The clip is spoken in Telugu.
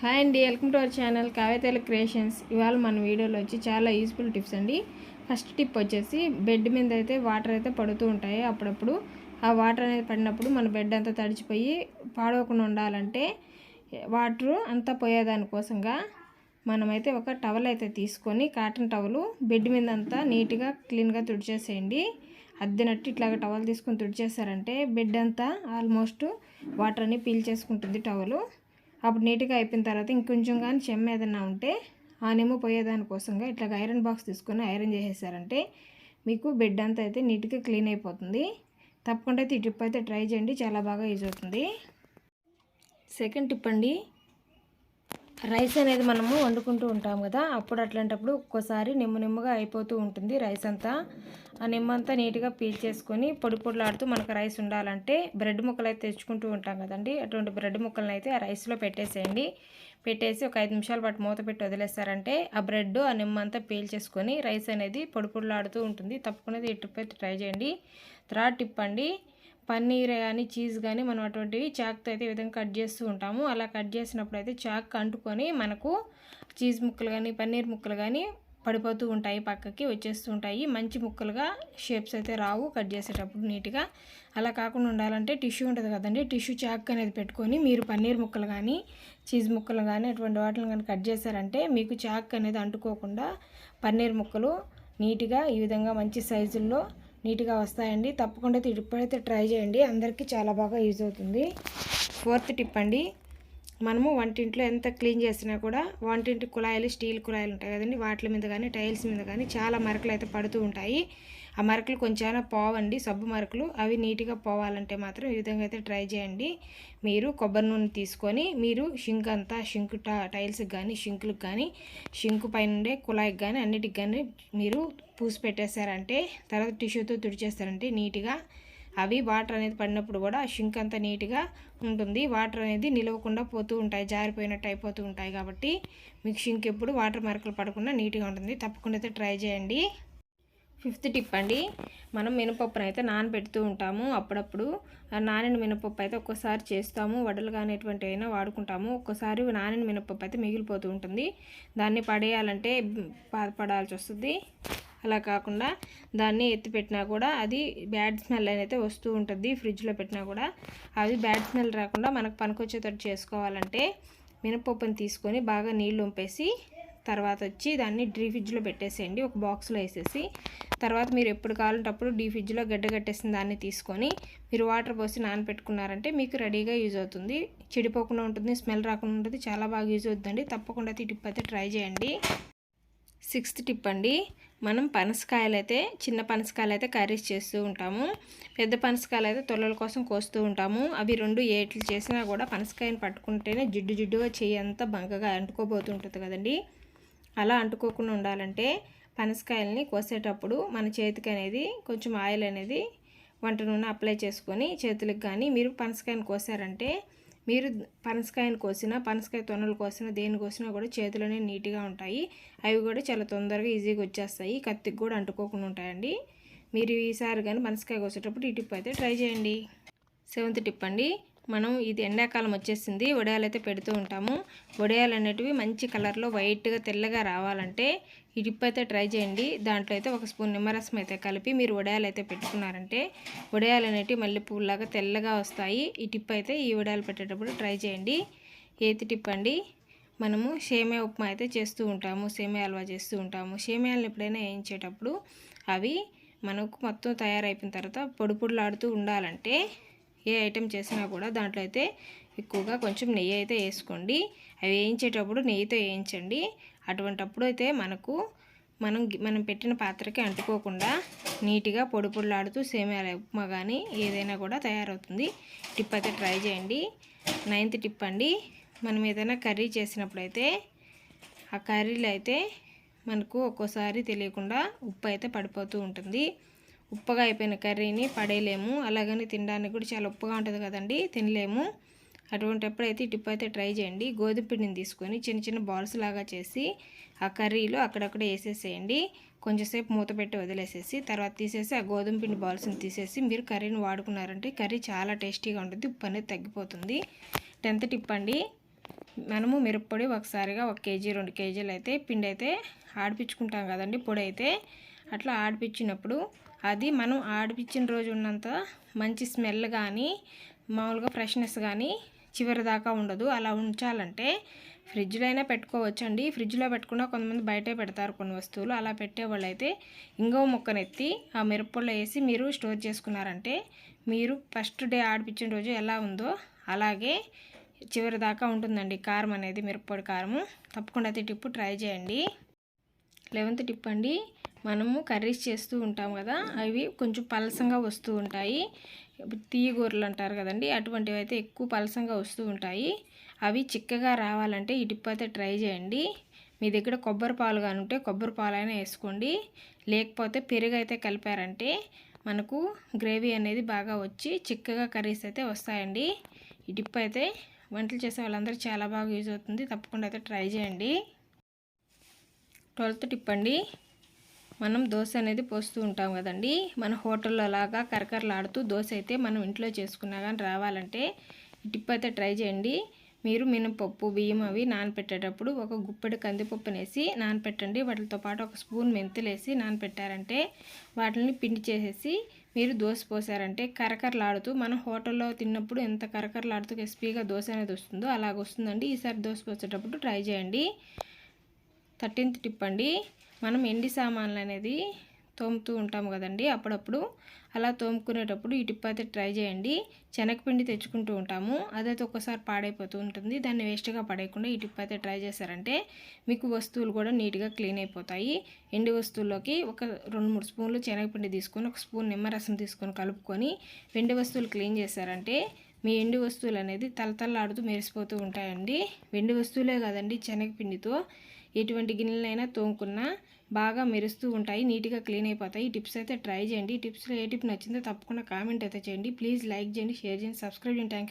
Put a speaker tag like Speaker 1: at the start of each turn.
Speaker 1: హాయ్ అండి welcome to our channel Kavetala creations. ఇవాళ మన వీడియోలో వచ్చి చాలా యూస్ఫుల్ టిప్స్ అండి. ఫస్ట్ టిప్ వచ్చేసి బెడ్ మీద అయితే వాటర్ అయితే పడుతూ ఉంటాయి అప్పుడప్పుడు. ఆ వాటర్ అనేది పడినప్పుడు మన బెడ్ అంతా తడిచిపోయి పాడవకుండా ఉండాలంటే వాటర్ అంతా పోయేదానికోసంగా మనమైతే ఒక టవల్ అయితే తీసుకొని కాటన్ టవల్ బెడ్ మీద అంతా నీట్గా క్లీన్గా తుడిచేసేయండి. అద్దెనట్టు ఇట్లాగ టవల్ తీసుకొని తుడిచేసారంటే బెడ్ అంతా ఆల్మోస్ట్ వాటర్ అని పీల్ చేసుకుంటుంది టవలు అప్పుడు నీట్గా అయిపోయిన తర్వాత ఇంకొంచెం కానీ చెమ్మ ఏదైనా ఉంటే ఆ నిమ్మ పోయేదానికోసంగా ఇట్లా ఐరన్ బాక్స్ తీసుకొని ఐరన్ చేసేసారంటే మీకు బెడ్ అంతా అయితే నీట్గా క్లీన్ అయిపోతుంది. తప్పకుండా అయితే ఈ టిప్ అయితే ట్రై చేయండి. చాలా బాగా యూజ్ అవుతుంది. సెకండ్ టిప్ అండి. రైస్ అనేది మనము వండుకుంటూ ఉంటాం కదా అప్పుడు అట్లాంటప్పుడు ఒక్కోసారి నిమ్మ నిమ్మగా అయిపోతూ ఉంటుంది రైస్ అంతా. ఆ నిమ్మంతా నీట్గా పీల్ చేసుకొని పొడి పొడిలాడుతూ మనకు రైస్ ఉండాలంటే బ్రెడ్ ముక్కలు అయితే తెచ్చుకుంటూ ఉంటాం కదండి. అటువంటి బ్రెడ్ ముక్కలను అయితే ఆ రైస్లో పెట్టేసేయండి. పెట్టేసి ఒక ఐదు నిమిషాల పాటు మూత పెట్టి వదిలేస్తారంటే ఆ బ్రెడ్ ఆ నిమ్మ అంతా పీల్ చేసుకొని రైస్ అనేది పొడి పొడిలాడుతూ ఉంటుంది. తప్పకుండా ఈ అయితే ట్రై చేయండి. థర్డ్ టిప్ అండి. పన్నీర్ కానీ చీజ్ కానీ మనం అటువంటివి చాక్తో అయితే ఈ విధంగా కట్ చేస్తూ ఉంటాము. అలా కట్ చేసినప్పుడు అయితే చాక్ అంటుకొని మనకు చీజ్ ముక్కలు కానీ పన్నీర్ ముక్కలు కానీ పడిపోతూ ఉంటాయి పక్కకి వచ్చేస్తూ ఉంటాయి. మంచి ముక్కలుగా షేప్స్ అయితే రావు కట్ చేసేటప్పుడు నీట్గా. అలా కాకుండా ఉండాలంటే టిష్యూ ఉంటుంది కదండి. టిష్యూ చాక్ అనేది పెట్టుకొని మీరు పన్నీర్ ముక్కలు కానీ చీజ్ ముక్కలు కానీ అటువంటి వాటిని కానీ కట్ చేశారంటే మీకు చాక్ అనేది అంటుకోకుండా పన్నీర్ ముక్కలు నీట్గా ఈ విధంగా మంచి సైజుల్లో నీట్గా వస్తాయండి. తప్పకుండా ఇప్పుడైతే ట్రై చేయండి. అందరికీ చాలా బాగా యూజ్ అవుతుంది. ఫోర్త్ టిప్ అండి. మనము వంటింట్లో ఎంత క్లీన్ చేసినా కూడా వంటింటి కుళాయిలు స్టీల్ కుళాయిలు ఉంటాయి కదండి. వాటి మీద కానీ టైల్స్ మీద కానీ చాలా మరకలు అయితే పడుతూ ఉంటాయి. ఆ మరకలు కొంచెం పోవండి. సబ్బు మరకలు అవి నీట్గా పోవాలంటే మాత్రం ఈ విధంగా అయితే ట్రై చేయండి. మీరు కొబ్బరి నూనె తీసుకొని మీరు షింక్ అంతా షింక్ టైల్స్కి కానీ షింకులకు కానీ షింక్ పైన ఉండే కుళాయికి కానీ అన్నిటికి కానీ మీరు పూసి పెట్టేశారంటే తర్వాత టిష్యూతో తుడిచేస్తారంటే నీట్గా అవి వాటర్ అనేది పడినప్పుడు కూడా షింక్ అంతా నీట్గా ఉంటుంది. వాటర్ అనేది నిలవకుండా పోతూ ఉంటాయి జారిపోయినట్టు అయిపోతూ ఉంటాయి కాబట్టి మీకు షింక్ ఎప్పుడు వాటర్ మరకలు పడకుండా నీట్గా ఉంటుంది. తప్పకుండా అయితే ట్రై చేయండి. ఫిఫ్త్ టిప్ అండి మనం మినపప్పును అయితే నానబెడుతూ ఉంటాము. అప్పుడప్పుడు నానిన మినపప్పు అయితే ఒక్కోసారి చేస్తాము. వడలు కానీ అయినా వాడుకుంటాము. ఒక్కోసారి నానిన మినపప్పు అయితే మిగిలిపోతూ ఉంటుంది. దాన్ని పడేయాలంటే బాధపడాల్సి వస్తుంది. అలా కాకుండా దాన్ని ఎత్తి పెట్టినా కూడా అది బ్యాడ్ స్మెల్ అయితే వస్తూ ఉంటుంది ఫ్రిడ్జ్లో పెట్టినా కూడా. అది బ్యాడ్ స్మెల్ రాకుండా మనకు పనికొచ్చేటట్టు చేసుకోవాలంటే మినపప్పుని తీసుకొని బాగా నీళ్ళు ఉంపేసి తర్వాత వచ్చి దాన్ని డీ ఫ్రిడ్జ్లో పెట్టేసేయండి. ఒక బాక్స్లో వేసేసి తర్వాత మీరు ఎప్పుడు కావాలంటే అప్పుడు డీ ఫ్రిడ్జ్లో గడ్డ కట్టేసిన దాన్ని తీసుకొని మీరు వాటర్ పోసి నానపెట్టుకున్నారంటే మీకు రెడీగా యూజ్ అవుతుంది. చెడిపోకుండా ఉంటుంది స్మెల్ రాకుండా ఉంటుంది చాలా బాగా యూజ్ అవుతుందండి. తప్పకుండా ఈ అయితే ట్రై చేయండి. సిక్స్త్ టిప్ అండి. మనం పనసకాయలు అయితే చిన్న పనసకాయలు అయితే కర్రీస్ చేస్తూ ఉంటాము. పెద్ద పనసకాయలు అయితే తొలల కోసం కోస్తూ ఉంటాము. అవి రెండు ఏట్లు చేసినా కూడా పనసకాయని పట్టుకుంటేనే జిడ్డు జిడ్డుగా చెయ్యి అంతా బంకగా అంటుకోబోతుంటుంది కదండి. అలా అంటుకోకుండా ఉండాలంటే పనసకాయలని కోసేటప్పుడు మన చేతికి అనేది కొంచెం ఆయిల్ అనేది వంట నూనె అప్లై చేసుకొని చేతులకు కానీ మీరు పనసకాయని కోసారంటే మీరు పనసకాయని కోసినా పనసకాయ తొనలు కోసినా దేని కోసినా కూడా చేతిలోనే నీట్గా ఉంటాయి. అవి కూడా చాలా తొందరగా ఈజీగా వచ్చేస్తాయి. కత్తికి కూడా అంటుకోకుండా ఉంటాయండి. మీరు ఈసారి కానీ పనసకాయ కోసేటప్పుడు ఈ టిప్ అయితే ట్రై చేయండి. సెవెంత్ టిప్ అండి. మనం ఇది ఎండాకాలం వచ్చేసింది. వడియాలు అయితే పెడుతూ ఉంటాము. వడియాలు అనేటివి మంచి కలర్లో వైట్గా తెల్లగా రావాలంటే ఈ టిప్ అయితే ట్రై చేయండి. దాంట్లో అయితే ఒక స్పూన్ నిమ్మరసం అయితే కలిపి మీరు వడియాలు అయితే పెట్టుకున్నారంటే వడియాలు అనేటివి మళ్ళీ పువ్వులాగా తెల్లగా వస్తాయి. ఈ టిప్ అయితే ఈ వడియాలు పెట్టేటప్పుడు ట్రై చేయండి. ఏతి టిప్ అండి? మనము సేమియా ఉప్మా అయితే చేస్తూ ఉంటాము. సేమియా హల్వా చేస్తూ ఉంటాము. సేమియాలను ఎప్పుడైనా వేయించేటప్పుడు అవి మనకు మొత్తం తయారైపోయిన తర్వాత పొడి పొడులాడుతూ ఉండాలంటే ఏ ఐటెం చేసినా కూడా దాంట్లో అయితే ఎక్కువగా కొంచెం నెయ్యి అయితే వేసుకోండి. అవి వేయించేటప్పుడు నెయ్యితో వేయించండి. అటువంటప్పుడు అయితే మనకు మనం మనం పెట్టిన పాత్రకి అంటుకోకుండా నీట్గా పొడి పొడులాడుతూ సేమియాల ఉప్మా కానీ ఏదైనా కూడా తయారవుతుంది. టిప్ అయితే ట్రై చేయండి. నైన్త్ టిప్ అండి. మనం ఏదైనా కర్రీ చేసినప్పుడైతే ఆ కర్రీలో అయితే మనకు ఒక్కోసారి తెలియకుండా ఉప్పు అయితే పడిపోతూ ఉంటుంది. ఉప్పగా అయిపోయిన కర్రీని పడేయలేము. అలాగని తినడానికి కూడా చాలా ఉప్పుగా ఉంటుంది కదండి. తినలేము. అటువంటిప్పుడు అయితే టిప్ అయితే ట్రై చేయండి. గోధుమ పిండిని తీసుకొని చిన్న చిన్న బాల్స్ లాగా చేసి ఆ కర్రీలో అక్కడక్కడ వేసేసేయండి. కొంచెంసేపు మూత పెట్టి వదిలేసేసి తర్వాత తీసేసి ఆ గోధుమ పిండి బాల్స్ని తీసేసి మీరు కర్రీని వాడుకున్నారంటే కర్రీ చాలా టేస్టీగా ఉంటుంది. ఉప్పు అనేది తగ్గిపోతుంది. టెన్త్ టిప్ అండి. మనము మిరప్పొడి ఒకసారిగా ఒక కేజీ రెండు కేజీలు అయితే పిండి అయితే ఆడిపించుకుంటాం కదండి పొడి అయితే. అట్లా ఆడిపించినప్పుడు అది మనం ఆడిపించిన రోజు ఉన్నంత మంచి స్మెల్ కానీ మామూలుగా ఫ్రెష్నెస్ కానీ చివరి దాకా ఉండదు. అలా ఉంచాలంటే ఫ్రిడ్జ్లో అయినా పెట్టుకోవచ్చండి. ఫ్రిడ్జ్లో పెట్టుకున్నా కొంతమంది బయటే పెడతారు కొన్ని వస్తువులు. అలా పెట్టేవాళ్ళు అయితే ఇంగో మొక్కనెత్తి ఆ మిరప్పొడిలో వేసి మీరు స్టోర్ చేసుకున్నారంటే మీరు ఫస్ట్ డే ఆడిపించిన రోజు ఎలా ఉందో అలాగే చివరి దాకా ఉంటుందండి కారం అనేది మిరప్పొడి కారము. తప్పకుండా అయితే టిప్పు ట్రై చేయండి. లెవెంత్ టిప్ అండి. మనము కర్రీస్ చేస్తూ ఉంటాం కదా అవి కొంచెం పలసంగా వస్తూ ఉంటాయి. తీయగూరలు అంటారు కదండి అటువంటివి అయితే ఎక్కువ పలసంగా వస్తూ ఉంటాయి. అవి చిక్కగా రావాలంటే ఈ టిప్ అయితే ట్రై చేయండి. మీ దగ్గర కొబ్బరి పాలు కానీ ఉంటే కొబ్బరి పాలైనా వేసుకోండి. లేకపోతే పెరుగు అయితే కలిపారంటే మనకు గ్రేవీ అనేది బాగా వచ్చి చిక్కగా కర్రీస్ అయితే వస్తాయండి. ఈ టిప్ అయితే వంటలు చేసే వాళ్ళందరూ చాలా బాగా యూజ్ అవుతుంది. తప్పకుండా అయితే ట్రై చేయండి. ట్వెల్త్ టిప్ అండి. మనం దోశ అనేది పోస్తూ ఉంటాం కదండి. మన హోటల్లో లాగా కరకరలాడుతూ దోశ అయితే మనం ఇంట్లో చేసుకున్నా కానీ రావాలంటే ఈ టిప్ అయితే ట్రై చేయండి. మీరు మినపప్పు బియ్యం అవి నానపెట్టేటప్పుడు ఒక గుప్పెడు కందిపప్పునేసి నానపెట్టండి. వాటితో పాటు ఒక స్పూన్ మెంతులేసి నానపెట్టారంటే వాటిని పిండి చేసేసి మీరు దోశ పోసారంటే కరకరలాడుతూ మనం హోటల్లో తిన్నప్పుడు ఎంత కరకరలాడుతూ క్రిస్పీగా దోశ అనేది వస్తుందో అలాగ వస్తుందండి. ఈసారి దోశ పోసేటప్పుడు ట్రై చేయండి. థర్టీన్త్ టిప్ అండి. మనం ఎండి సామాన్లు అనేది తోముతూ ఉంటాము కదండి అప్పుడప్పుడు. అలా తోముకునేటప్పుడు ఈ టిప్ అయితే ట్రై చేయండి. శనగపిండి తెచ్చుకుంటూ ఉంటాము. అదైతే ఒక్కసారి పాడైపోతూ ఉంటుంది. దాన్ని వేస్ట్గా పడేయకుండా ఈ టిప్ అయితే ట్రై చేశారంటే మీకు వస్తువులు కూడా నీట్గా క్లీన్ అయిపోతాయి. ఎండి వస్తువుల్లోకి ఒక రెండు మూడు స్పూన్లు శనగపిండి తీసుకొని ఒక స్పూన్ నిమ్మరసం తీసుకొని కలుపుకొని వెండి వస్తువులు క్లీన్ చేశారంటే మీ ఎండి వస్తువులు అనేది తలతల్లాడుతూ మెరిసిపోతూ ఉంటాయండి. వెండి వస్తువులే కాదండి శనగపిండితో ఎటువంటి గిన్నెలైనా తోముకున్నా బాగా మెరుస్తూ ఉంటాయి నీట్గా క్లీన్ అయిపోతాయి. ఈ టిప్స్ అయితే ట్రై చేయండి. ఈ టిప్స్లో ఏ టిప్ నచ్చిందో తప్పకుండా కామెంట్ అయితే చేయండి. ప్లీజ్ లైక్ చేయండి షేర్ చేయండి సబ్స్క్రైబ్ చేయండి. థ్యాంక్